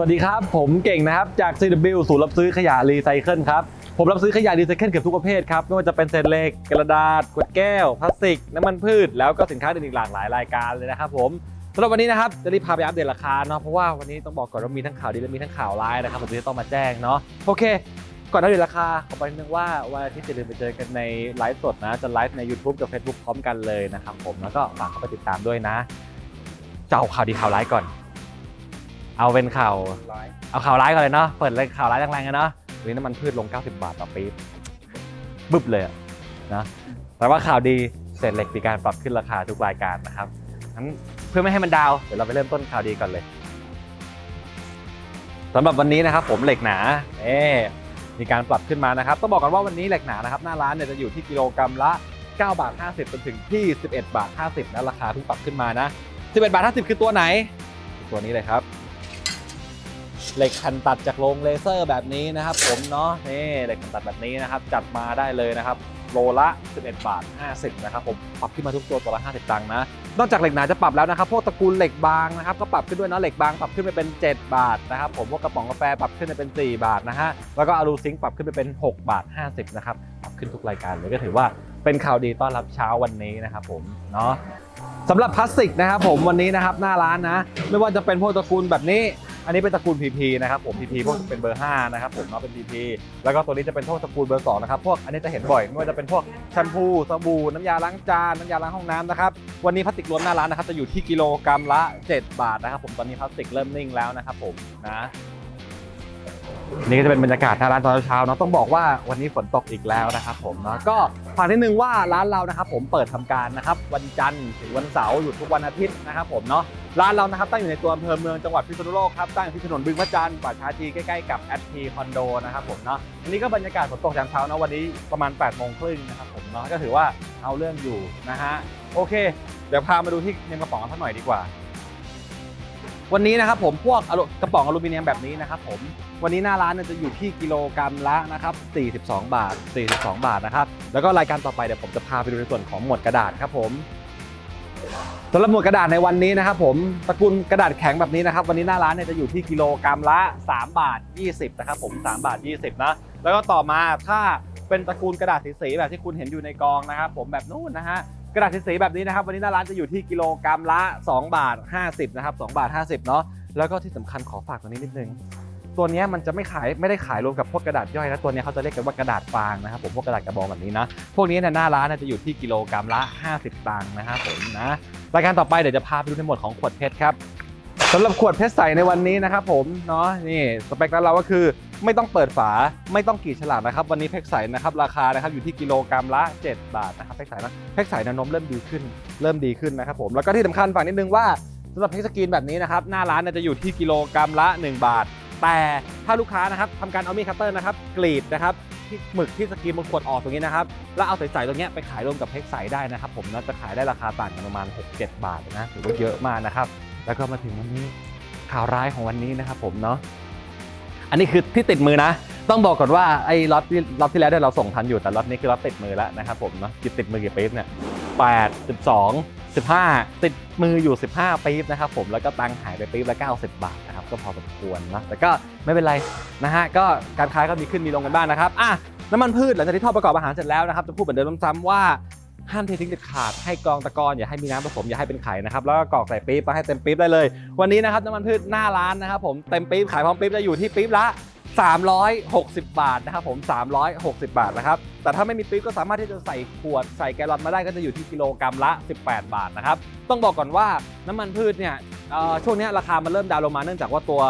วัสดีครับ ผมเก่งนะครับ จาก CW ศูนย์รับซื้อขยะรีไซเคิลครับ ผมรับซื้อขยะรีไซเคิลเกือบทุกประเภทครับ ไม่ว่าจะเป็นเศษเหล็ก กระดาษ ขวดแก้ว พลาสติก น้ำมันพืช แล้วก็สินค้าอื่นอีกหลากหลายรายการเลยนะครับผมสำหรับวันนี้นะครับจะรีบพาไปอัปเดตราคาเนาะเพราะว่าวันนี้ต้องบอกก่อนว่ามีทั้งข่าวดีและมีทั้งข่าวร้ายนะครับผมที่จะต้องมาแจ้งเนาะโอเคก่อนอัปเดตราคาขอบอกนิดนึงว่าวันอาทิตย์จะเดินไปเจอกันในไลฟ์สดนะจะไลฟ์ใน YouTube กับ Facebook พร้อมกันเลยนะครับผมแล้วก็ฝากเข้าไปติดตามด้วยนะจะเอาข่าวดีข่าวร้ายก่อน เอาเป็นข่าวเอาข่าวร้ายก่อนเลยเนาะเปิดเลยข่าวร้ายแรงๆกันเนาะวันนี้น้ำมันพืชลง 90 บาทต่อปี๊บบึ้บเลยอะนะแต่ว่าข่าวดีเศษเหล็กมีการปรับขึ้นราคาทุกรายการนะครับงั้นเพื่อไม่ให้มันดาวน์เดี๋ยวเราไปเริ่มต้นข่าวดีก่อนเลยสำหรับวันนี้นะครับ ผมเหล็กหนาเอ๊มีการปรับขึ้นมานะครับต้องบอกกันว่าวันนี้เหล็กหนานะครับหน้าร้านเนี่ยจะอยู่ที่กิโลกรัมละ9บาท50จนถึงที่ 11บาท50นะราคาเพิ่งปรับขึ้นมานะ11บาท50 คือตัวไหน ตัวนี้เลยครับ เหล็กแผ่นตัดจากโรงเลเซอร์แบบนี้นะครับ ผมเนาะนี่เหล็กแผ่นตัดแบบนี้นะครับจัดมาได้เลยนะครับโลละ 11 บาท 50 นะครับผมปรับขึ้นมาทุกตัวตัวละ 50 ตังค์นะ นอกจากเหล็กหนาจะปรับแล้วนะครับ พวกตระกูลเหล็กบางนะครับก็ปรับขึ้นด้วยนะเหล็กบางปรับขึ้นไปเป็น 7 บาทนะครับผมพวกกระป๋องกาแฟปรับขึ้นไปเป็น 4 บาทนะฮะแล้วก็อะลูซิงค์ปรับขึ้นไปเป็น 6 บาท 50 นะครับปรับขึ้นทุกรายการเลยก็ถือว่าเป็นข่าวดีต้อนรับเช้าวันนี้นะครับผมเนาะสำหรับพลาสติกนะครับผมวันนี้นะครับหน้าร้านนะ ไม่ว่าจะเป็นพวกตระกูลแบบนี้ อันนี้เป็นตระกูล PP นะครับผม PP พวกเป็นเบอร์ 5 นะครับผมเนาะเป็น PP แล้วก็ตัวนี้จะเป็นพวกตระกูลเบอร์ 2 นะครับพวกอันนี้จะเห็นบ่อยไม่ว่าจะเป็นพวกแชมพูสบู่น้ำยาล้างจานน้ำยาล้างห้องน้ำนะครับวันนี้พลาสติกรวมหน้าร้านนะครับจะอยู่ที่กิโลกรัมละ 7 บาทนะครับผมตอนนี้พลาสติกเริ่มนิ่งแล้วนะครับผมนะ นี่ก็จะเป็นบรรยากาศหน้าร้านตอนเช้าเนาะต้องบอกว่าวันนี้ฝนตกอีกแล้วนะครับผมเนาะก็ฝากนิดนึงว่าร้านเรานะครับผมเปิดทำการนะครับวันจันทร์ถึงวันเสาร์หยุดทุกวันอาทิตย์นะครับผมเนาะร้านเรานะครับตั้งอยู่ในตัวอำเภอเมืองจังหวัดพิษณุโลกครับตั้งอยู่ที่ถนนบึงพระจันทร์ป่าช้าจีใกล้ๆกับแอดพีคอนโดนะครับผมเนาะอันนี้ก็บรรยากาศฝนตกยามเช้าเนาะวันนี้ประมาณ8ปดโมงครึ่งนะครับผมเนาะก็ถือว่าเอาเรื่องอยู่นะฮะโอเค เดี๋ยวพามาดูที่เนมกระป๋องกันสักหน่อยดีกว่า วันนี้นะครับผมพวกกระป๋องอลูมิเนียมแบบนี้นะครับผมวันนี้หน้าร้านเนี่ยจะอยู่ที่กิโลกรัมละนะครับ 42 บาท 42 บาทนะครับ แล้วก็รายการต่อไปเดี๋ยวผมจะพาไปดูในส่วนของหมวดกระดาษครับผมสำหรับหมวดกระดาษในวันนี้นะครับผมตระกูลกระดาษแข็งแบบนี้นะครับ วันนี้หน้าร้านเนี่ยจะอยู่ที่กิโลกรัมละ 3 บาท 20 นะครับผม 3 บาท 20 นะ แล้วก็ต่อมาถ้าเป็นตระกูลกระดาษสีๆแบบที่คุณเห็นอยู่ในกองนะครับผมแบบนู้นนะฮะ กระดาษสีแบบนี้นะครับ วันนี้หน้าร้านจะอยู่ที่กิโลกรัมละ 2 บาท 50 นะครับ 2 บาท 50 เนาะแล้วก็ที่สำคัญขอฝากตัวนี้นิดนึง ตัวนี้มันจะไม่ขายไม่ได้ขายรวมกับพวกกระดาษย่อยนะตัวนี้เขาจะเรียกกันว่ากระดาษฟางนะครับผมพวกกระดาษกระบอกแบบนี้นะพวกนี้เนี่ยหน้าร้านจะอยู่ที่กิโลกรัมละ 50ตังค์นะครับผมนะรายการต่อไปเดี๋ยวจะพาไปดูในหมวดของขวดเพชรครับ สำหรับขวดเพชรใสในวันนี้นะครับผมเนาะนี่สเปคร้านเราก็คือไม่ต้องเปิดฝาไม่ต้องกรีดฉลากนะครับ วันนี้เพชรใสนะครับราคานะครับอยู่ที่กิโลกรัมละ 7 บาทนะครับเพชรใสนะเพชรใสแนวโน้มเริ่มดีขึ้น เริ่มดีขึ้นนะครับผมแล้วก็ที่สำคัญฝากนิดนึงว่าสำหรับเพชรสกรีนแบบนี้นะครับหน้าร้านเนี่ยจะอยู่ที่กิโลกรัมละ 1 บาท แต่ถ้าลูกค้านะครับทำการเอามีดคัตเตอร์นะครับกรีดนะครับที่หมึกที่สกรีนบนขวดออกตรงนี้นะครับแล้วเอาใสๆตรงนี้ไปขายรวมกับเพชรใสได้นะครับผมนะจะขายได้ราคาต่างกันประมาณ 6-7 บาทนะถือว่าเยอะมากนะครับ แล้วก็มาถึงวันนี้ข่าวร้ายของวันนี้นะครับผมเนาะอันนี้คือที่ติดมือนะ ต้องบอกก่อนว่าไอ้ล็อตที่ล็อตที่แล้วเนี่ยเราส่งทันอยู่แต่ล็อตนี้คือล็อตติดมือแล้วนะครับผมเนาะจิตติดมือกี่ปี๊บเนี่ยแปดสิบสองสิบห้าติดมืออยู่ 15ปี๊บนะครับผมแล้วก็ตังค์หายไปปี๊บละ90 บาทนะครับก็พอสมควรนะแต่ก็ไม่เป็นไรนะฮะก็การค้าก็มีขึ้นมีลงกันบ้างนะครับอะน้ำมันพืชหลังจากที่ทอดประกอบอาหารเสร็จแล้วนะครับจะพูดเหมือนเดิมซ้ำๆว่า ห้ามเททิ้งเด็ดขาดให้กรองตะกอนอย่าให้มีน้ำผสมอย่าให้เป็นไข่นะครับแล้วก็กรอกใส่ปี๊บไปให้เต็มปี๊บได้เลย วันนี้นะครับน้ำมันพืชหน้าร้านนะครับผมเต็มปี๊บขายพร้อมปี๊บจะอยู่ที่ปี๊บละ 360 บาทนะครับผม 360 บาทนะครับแต่ถ้าไม่มีปี๊บก็สามารถที่จะใส่ขวดใส่แกลลอนมาได้ก็จะอยู่ที่กิโลกรัมละ 18 บาทนะครับต้องบอกก่อนว่าน้ำมันพืชเนี่ย ช่วงนี้ราคามันเริ่มดาวลงมาเนื่องจากว่าตัว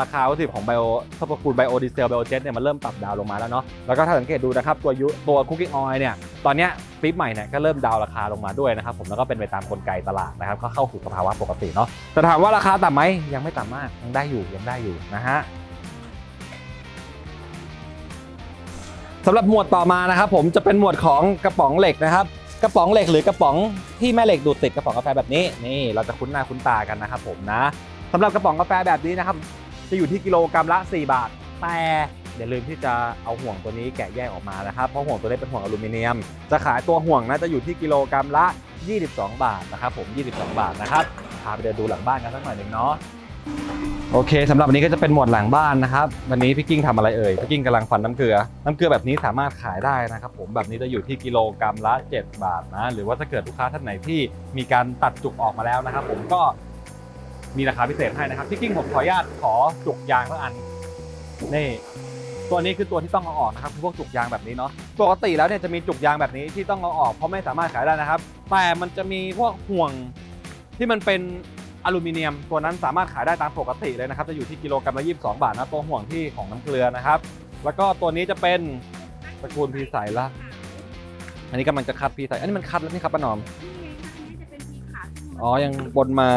ราคาวัตถุดิบของไบโอทบคูลไบโอดีเซลไบโอเจตเนี่ยมันเริ่มปรับดาวลงมาแล้วเนาะแล้วก็ถ้าสังเกตดูนะครับตัวยุตัวคุกกิ้งออยเนี่ยตอนนี้ปี๊บใหม่เนี่ยก็เริ่มดาวราคาลงมาด้วยนะครับผมแล้วก็เป็นไปตามกลไกตลาดนะครับก็เข้าสู่สภาวะปกติเนาะแต่ถามว่าราคาต่ำไหมยังไม่ต่ำมากยังได้อยู่ยังได้อยู่นะฮะสำหรับหมวดต่อมานะครับผมจะเป็นหมวดของกระป๋องเหล็กนะครับ กระป๋องเหล็กหรือกระป๋องที่แม่เหล็กดูดติดกระป๋องกาแฟแบบนี้นี่เราจะคุ้นหน้าคุ้นตากันนะครับผมนะสำหรับกระป๋องกาแฟแบบนี้นะครับจะอยู่ที่กิโลกรัมละ 4 บาท แต่อย่าลืมที่จะเอาห่วงตัวนี้แกะแยกออกมานะครับ เพราะห่วงตัวนี้เป็นห่วงอลูมิเนียม จะขายตัวห่วงนะจะอยู่ที่กิโลกรัมละ 22 บาทนะครับผม 22 บาทนะครับ พาไปเดินดูหลังบ้านกันสักหน่อยหนึ่งเนาะ โอเคสำหรับวันนี้ก็จะเป็นหมวดหลังบ้านนะครับ วันนี้พี่กิ้งทำอะไรเอ่ยพี่กิ้งกำลังฟันน้ำเกลือ น้ำเกลือแบบนี้สามารถขายได้นะครับ ผมแบบนี้จะอยู่ที่กิโลกรัมละ 7 บาทนะ หรือว่าถ้าเกิดลูกค้าท่านไหนที่มีการตัดจุกออกมาแล้วนะครับ ผมก็มีราคาพิเศษให้นะครับพี่กิ้งผมขออนุญาตขอจุกยางสักอันนี่ตัวนี้คือตัวที่ต้องเอาออกนะครับคือพวกจุกยางแบบนี้เนาะปกติแล้วเนี่ยจะมีจุกยางแบบนี้ที่ต้องเอาออกเพราะไม่สามารถขายได้นะครับ แต่มันจะมีพวกห่วงที่มันเป็น อลูมิเนียมตัวนั้นสามารถขายได้ตามปกติเลยนะครับ จะอยู่ที่กิโลกรัมละ 22 บาทนะตัวห่วงที่ของน้ำเกลือนะครับ แล้วก็ตัวนี้จะเป็นตระกูลพีใสละ อันนี้กำลังจะคัดพีใสอันนี้มันคัดแล้วนี่ครับป้าหนอม อ๋อ ยังบนมา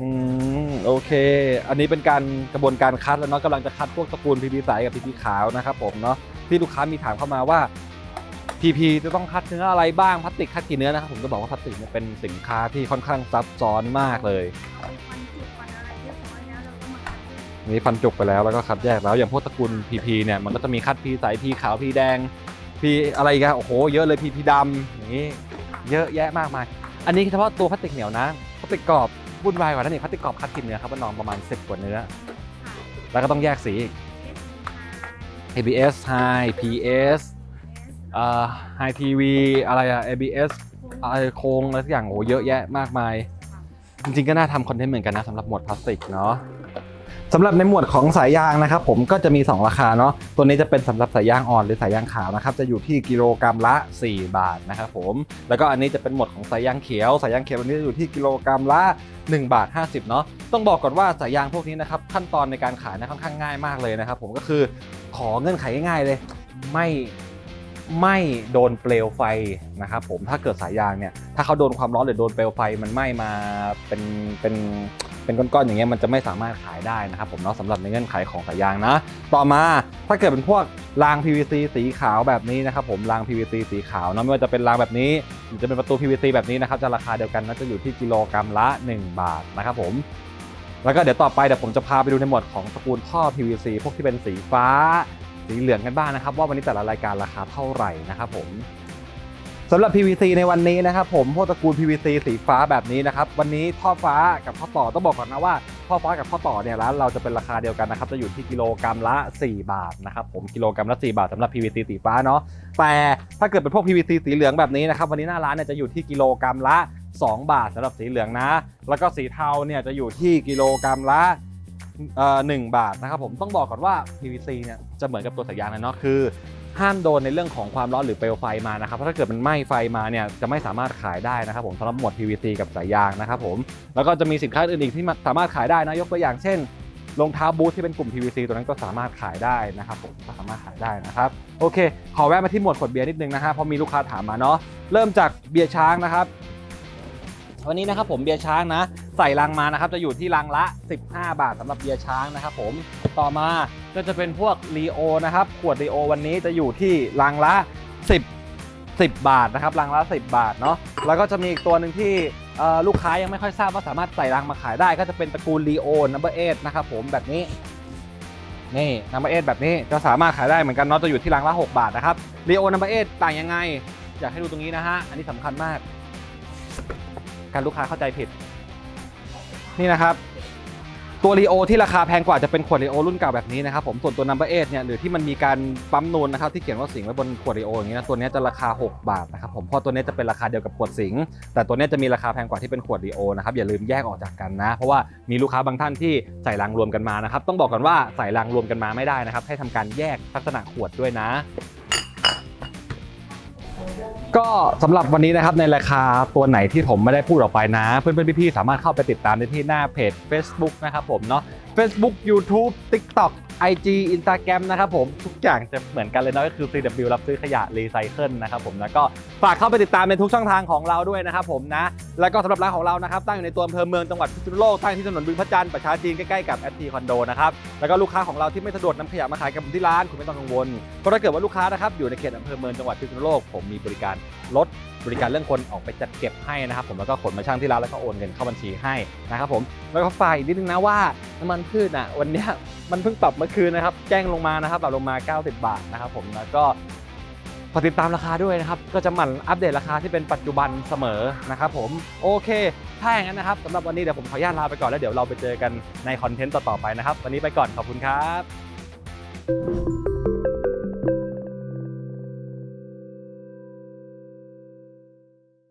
อืม โอเค อันนี้เป็นการกระบวนการคัดแล้วเนาะกำลังจะคัดพวกตระกูลพีพีใสกับพีพีขาวนะครับผมเนาะ ที่ลูกค้ามีถามเข้ามาว่า พีพีจะต้องคัดเนื้ออะไรบ้างพลาสติกคัดกี่เนื้อนะครับผมจะบอกว่าพลาสติกเนี่ยเป็นสินค้าที่ค่อนข้างซับซ้อนมากเลยนี่ฟันจุกไปแล้วแล้วก็คัดแยกแล้วอย่างพวกตระกูลพีพีเนี่ยมันก็จะมีคัดพีใสพีขาวพีแดงพีอะไรอีกันโอ้โหเยอะเลยพีพีดำอย่างนี้เยอะแยะมากมายอันนี้เฉพาะตัวพลาสติกเหนียวนะพลาสติกกรอบวุ่นวายกว่านั้นอีกพลาสติกกรอบคัดกินเนื้อครับว่าน้องประมาณ 10 กว่าเนื้อ แล้วก็ต้องแยกสีอีก ABS High PS เอ่อ High TV อะไรอะ ABS อะไรโครงอะไรสักอย่างโอ้เยอะแยะมากมาย จริงๆก็น่าทำคอนเทนต์เหมือนกันนะสำหรับหมวดพลาสติกเนาะสำหรับในหมวดของสายยางนะครับผมก็จะมี 2 ราคาเนาะตัวนี้จะเป็นสำหรับสายยางอ่อนหรือสายยางขาวนะครับจะอยู่ที่กิโลกรัมละ 4 บาทนะครับผมแล้วก็อันนี้จะเป็นหมวดของสายยางเขียวสายยางเขียวอันนี้จะอยู่ที่กิโลกรัมละ 1 บาท 50เนาะต้องบอกก่อนว่าสายยางพวกนี้นะครับขั้นตอนในการขายนะค่อนข้างง่ายมากเลยนะครับผมก็คือขอเงื่อนไขง่ายๆเลย ไม่ ไม่โดนเปลวไฟนะครับผมถ้าเกิดสายยางเนี่ยถ้าเขาโดนความร้อนหรือโดนเปลวไฟมันไหม้มาเป็นเป็นเป็นก้อนๆอย่างเงี้ยมันจะไม่สามารถขายได้นะครับผมเนาะสำหรับในเงื่อนไขของสายยางนะ ต่อมาถ้าเกิดเป็นพวกราง PVC สีขาวแบบนี้นะครับผมราง PVC สีขาวเนาะไม่ว่าจะเป็นรางแบบนี้หรือจะเป็นประตู PVC แบบนี้นะครับจะราคาเดียวกันนะจะอยู่ที่กิโลกรัมละ 1 บาทนะครับผมแล้วก็เดี๋ยวต่อไปเดี๋ยวผมจะพาไปดูในหมวดของตระกูลท่อ PVC พวกที่เป็นสีฟ้า สีเหลืองกันบ้างนะครับ ว่าวันนี้แต่ละรายการราคาเท่าไหร่นะครับผมสำหรับ PVC ในวันนี้นะครับผมพวกตระกูล PVC สีฟ้าแบบนี้นะครับวันนี้ท่อฟ้ากับท่อต่อต้องบอกก่อนนะว่าท่อฟ้ากับท่อต่อเนี่ยร้านเราจะเป็นราคาเดียวกันนะครับจะอยู่ที่กิโลกรัมละ 4 บาทนะครับผมกิโลกรัมละ 4 บาทสำหรับ PVC สีฟ้าเนาะแต่ถ้าเกิดเป็นพวก PVC สีเหลืองแบบนี้นะครับวันนี้หน้าร้านเนี่ยจะอยู่ที่กิโลกรัมละ 2 บาทสำหรับสีเหลืองนะ แล้วก็สีเทาเนี่ยจะอยู่ที่กิโลกรัมละ หนึ่งบาทนะครับผมต้องบอกก่อนว่า PVC เนี่ยจะเหมือนกับตัวสายยางเลยเนาะคือ ห้ามโดนในเรื่องของความร้อนหรือเปลวไฟมานะครับเพราะถ้าเกิดมันไหม้ไฟมาเนี่ยจะไม่สามารถขายได้นะครับผมสำหรับหมวด PVC กับสายยางนะครับผมแล้วก็จะมีสินค้าอื่นอีกที่สามารถขายได้นะยกตัวอย่างเช่นรองเท้าบูทที่เป็นกลุ่ม PVC ตัวนั้นก็สามารถขายได้นะครับผมก็สามารถขายได้นะครับโอเค ขอแวะมาที่หมวดขวดเบียร์นิดนึงนะฮะเพราะมีลูกค้าถามมาเนาะเริ่มจากเบียร์ช้างนะครับ วันนี้นะครับผมเบียร์ช้างนะใส่ลังมานะครับจะอยู่ที่ลังละ 15 บาทสำหรับเบียร์ช้างนะครับผมต่อมาก็จะเป็นพวกรีโอนะครับขวดรีโอวันนี้จะอยู่ที่ลังละ 10 10 บาทนะครับลังละ 10 บาทเนาะแล้วก็จะมีอีกตัวหนึ่งที่ลูกค้ายังไม่ค่อยทราบว่าสามารถใส่ลังมาขายได้ ก็จะเป็นตระกูลรีโอนัมเบอร์เอนะครับผมแบบนี้นี่นัมเบอร์เอแบบนี้จะสามารถขายได้เหมือนกันเนาะจะอยู่ที่ลังละ 6 บาทนะครับรีโอนัมเบอร์เอต่างยังไง อยากให้ดูตรงนี้นะฮะอันนี้สำคัญมาก การลูกค้าเข้าใจผิด นี่นะครับ ตัวรีโอที่ราคาแพงกว่าจะเป็นขวดรีโอรุ่นเก่าแบบนี้นะครับผมส่วนตัว Number 8เนี่ยหรือที่มันมีการปั๊มนูนนะครับที่เขียนว่าสิงไว้บนขวดรีโออย่างนี้นะตัวนี้จะราคา 6 บาทนะครับผมเพราะตัวนี้จะเป็นราคาเดียวกับขวดสิงแต่ตัวนี้จะมีราคาแพงกว่าที่เป็นขวดรีโอนะครับอย่าลืมแยกออกจากกันนะ เพราะว่ามีลูกค้าบางท่านที่ใส่รางรวมกันมานะครับต้องบอกก่อนว่าใส่รางรวมกันมาไม่ได้นะครับให้ทำการแยกลักษณะขวดด้วยนะ ก็สำหรับวันนี้นะครับในราคาตัวไหนที่ผมไม่ได้พูดออกไปนะ เพื่อนๆพี่ๆสามารถเข้าไปติดตามได้ที่หน้าเพจ Facebook นะครับผมเนาะ Facebook YouTube TikTok IG Instagram นะครับผม ทุกอย่างจะเหมือนกันเลยเนาะก็คือ CW รับซื้อขยะรีไซเคิลนะครับผมแล้วก็ฝากเข้าไปติดตามในทุกช่องทางของเราด้วยนะครับผมนะ แล้วก็สำหรับร้านของเรานะครับ ตั้งอยู่ในตัวอำเภอเมืองจังหวัดพิษณุโลกตั้งที่ถนนบึงพระจันทร์ประชาจีนใกล้ๆกับแอตทีคอนโดนะครับแล้วก็ลูกค้าของเราที่ไม่สะดวกนำขยะมาขายกับผมที่ร้านคุณไม่ต้องกังวลเพราะถ้าเกิดว่าลูกค้านะครับอยู่ในเขตอำเภอเมืองจังหวัดพิษณุโลกผมมีบริการรถบริการเรื่องคนออกไปจัดเก็บให้นะครับผมแล้วก็ขนมาช่างที่ร้านแล้วก็โอนเงินเข้าบัญชีให้นะครับผมแล้วก็ฝากอีกนิดนึงนะว่าน้ำมันพืชอะวันนี้มันเพิ่งปรับเมื่อคืนนะครับแจ้งลงมานะครับปรับลงมา 90 บาทนะครับผมแล้วก็ฝากติดตามราคาด้วยนะครับก็จะหมั่นอัปเดตราคาที่เป็นปัจจุบันเสมอนะครับผมโอเคถ้าอย่างนั้นนะครับสำหรับวันนี้เดี๋ยวผมขออนุญาตลาไปก่อนแล้วเดี๋ยวเราไปเจอกันในคอนเทนต์ต่อๆไปนะครับ วันนี้ไปก่อนขอบคุณครับ